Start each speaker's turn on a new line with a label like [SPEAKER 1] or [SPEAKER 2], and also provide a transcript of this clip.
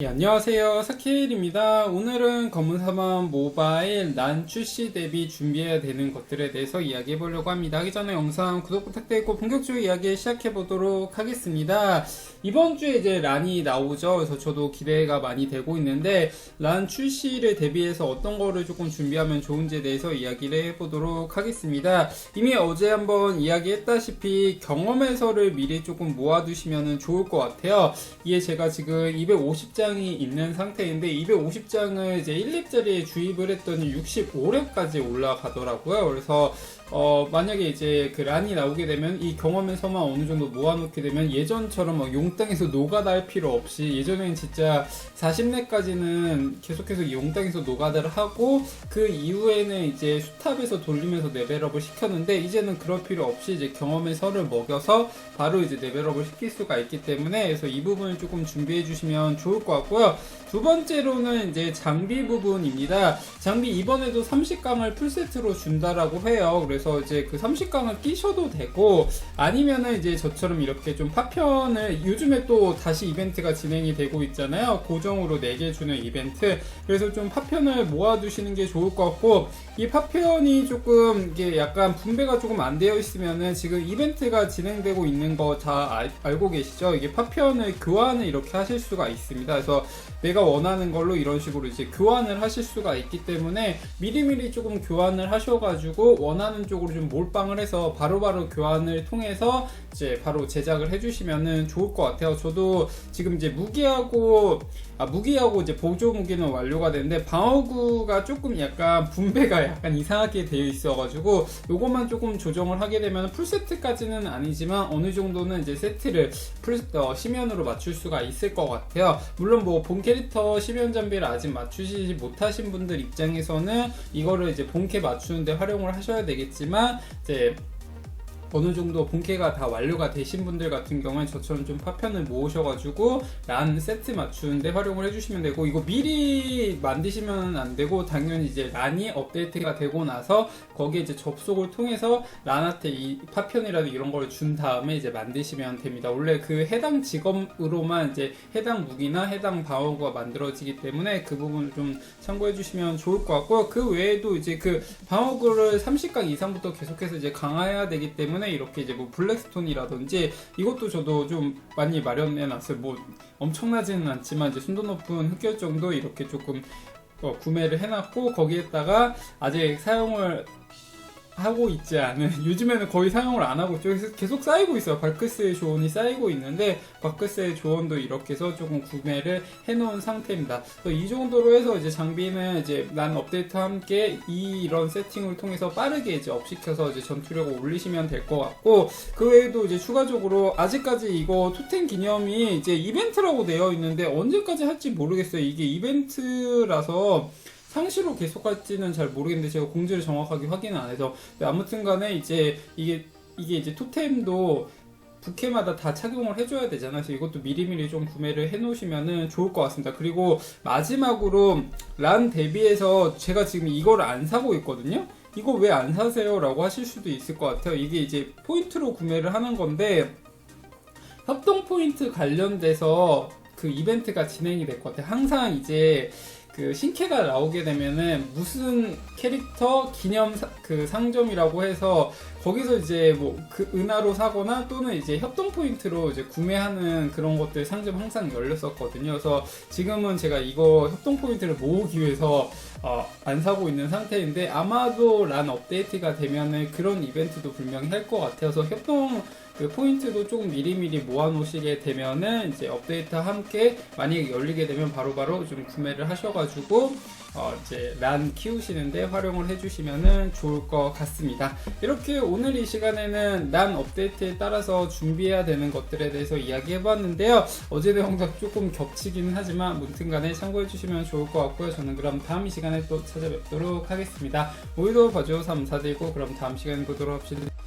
[SPEAKER 1] 네, 안녕하세요. 사케일입니다. 오늘은 검은사만 모바일 난 출시 대비 준비해야 되는 것들에 대해서 이야기해 보려고 합니다. 하기 전에 영상 구독 부탁드리고 본격적으로 이야기 시작해 보도록 하겠습니다. 이번 주에 이제 란이 나오죠. 그래서 저도 기대가 많이 되고 있는데 란 출시를 대비해서 어떤 거를 조금 준비하면 좋은지에 대해서 이야기를 해 보도록 하겠습니다. 이미 어제 한번 이야기했다시피 경험해서를 미리 조금 모아두시면 좋을 것 같아요. 이게 제가 지금 250장 이 있는 상태인데 250장을 이제 1렙짜리에 주입을 했더니 65렙까지 올라가더라고요. 그래서 어, 만약에 이제 그 란이 나오게 되면 이 경험에서만 어느 정도 모아놓게 되면 예전처럼 막 용땅에서 노가다 할 필요 없이 예전에는 진짜 40렙까지는 계속해서 이 용땅에서 노가다를 하고 그 이후에는 이제 수탑에서 돌리면서 레벨업을 시켰는데 이제는 그럴 필요 없이 이제 경험의 설을 먹여서 바로 이제 레벨업을 시킬 수가 있기 때문에 그래서 이 부분을 조금 준비해 주시면 좋을 것 같고요. 두 번째로는 이제 장비 부분입니다. 장비 이번에도 30강을 풀세트로 준다라고 해요. 그래서 이제 그 30강을 끼셔도 되고 아니면은 이제 저처럼 이렇게 좀 파편을 요즘에 또 다시 이벤트가 진행이 되고 있잖아요. 고정으로 4개 주는 이벤트. 그래서 좀 파편을 모아두시는 게 좋을 것 같고 이 파편이 조금 이게 약간 분배가 조금 안 되어 있으면은 지금 이벤트가 진행되고 있는 거 다 알고 계시죠? 이게 파편을 교환을 이렇게 하실 수가 있습니다. 그래서 내가 원하는 걸로 이런 식으로 이제 교환을 하실 수가 있기 때문에 미리미리 조금 교환을 하셔가지고 원하는 쪽으로 좀 몰빵을 해서 바로 바로 교환을 통해서 이제 바로 제작을 해주시면은 좋을 것 같아요. 저도 지금 이제 무기하고 아, 무기하고 이제 보조 무기는 완료가 됐는데 방어구가 조금 약간 분배가 약간 이상하게 되어 있어가지고 요것만 조금 조정을 하게 되면 풀세트까지는 아니지만 어느 정도는 이제 세트를 풀 어, 시면으로 맞출 수가 있을 것 같아요. 물론 뭐 본 캐릭터 시면 장비를 아직 맞추시지 못하신 분들 입장에서는 이거를 이제 본캐 맞추는데 활용을 하셔야 되겠지 만 이제 어느 정도 본캐가 다 완료가 되신 분들 같은 경우는 저처럼 좀 파편을 모으셔가지고 란 세트 맞추는데 활용을 해주시면 되고 이거 미리 만드시면 안 되고 당연히 이제 란이 업데이트가 되고 나서 거기에 이제 접속을 통해서 란한테 이 파편이라도 이런 걸 준 다음에 이제 만드시면 됩니다. 원래 그 해당 직업으로만 이제 해당 무기나 해당 방어구가 만들어지기 때문에 그 부분을 좀 참고해 주시면 좋을 것 같고요. 그 외에도 이제 그 방어구를 30강 이상부터 계속해서 이제 강화해야 되기 때문에 때문에 이렇게 이제 뭐 블랙스톤이라든지 이것도 저도 좀 많이 마련해 놨어요. 뭐 엄청나지는 않지만 이제 순도 높은 흑열 정도 이렇게 조금 어, 구매를 해놨고 거기에다가 아직 사용을 하고 있지 않은 요즘에는 거의 사용을 안 하고 계속 쌓이고 있어요. 발크스의 조언이 쌓이고 있는데 발크스의 조언도 이렇게 해서 조금 구매를 해놓은 상태입니다. 그래서 이 정도로 해서 이제 장비는 이제 난 업데이트와 함께 이 이런 세팅을 통해서 빠르게 이제 업시켜서 이제 전투력을 올리시면 될 것 같고 그 외에도 이제 추가적으로 아직까지 이거 투텐 기념이 이제 이벤트라고 되어 있는데 언제까지 할지 모르겠어요. 이게 이벤트라서 상시로 계속 할지는 잘 모르겠는데 제가 공지를 정확하게 확인을 안 해서 아무튼 간에 이제 이게 이게 이제 토템도 부캐마다 다 착용을 해줘야 되잖아요. 이것도 미리미리 좀 구매를 해놓으시면 좋을 것 같습니다. 그리고 마지막으로 란 대비해서 제가 지금 이거를 안 사고 있거든요. 이거 왜 안 사세요? 라고 하실 수도 있을 것 같아요. 이게 이제 포인트로 구매를 하는 건데 협동 포인트 관련돼서 그 이벤트가 진행이 될 것 같아요. 항상 이제 그 신캐가 나오게 되면은 무슨 캐릭터 기념 사, 그 상점이라고 해서 거기서 이제 뭐 그 은하로 사거나 또는 이제 협동 포인트로 이제 구매하는 그런 것들 상점 항상 열렸었거든요. 그래서 지금은 제가 이거 협동 포인트를 모으기 위해서 어, 안 사고 있는 상태인데 아마도 란 업데이트가 되면은 그런 이벤트도 분명히 할 것 같아서 협동 그 포인트도 조금 미리미리 모아놓으시게 되면은 이제 업데이트와 함께 만약에 열리게 되면 바로 바로 좀 구매를 하셔가지고 어 이제 란 키우시는데 활용을 해주시면은 좋을 것 같습니다. 이렇게 오늘 이 시간에는 란 업데이트에 따라서 준비해야 되는 것들에 대해서 이야기해봤는데요. 어제 내용과 조금 겹치기는 하지만 문튼간에 참고해주시면 좋을 것 같고요. 저는 그럼 다음 이 시간에 또 찾아뵙도록 하겠습니다. 오늘도 봐주셔서 감사드리고 그럼 다음 시간에 보도록 합시다.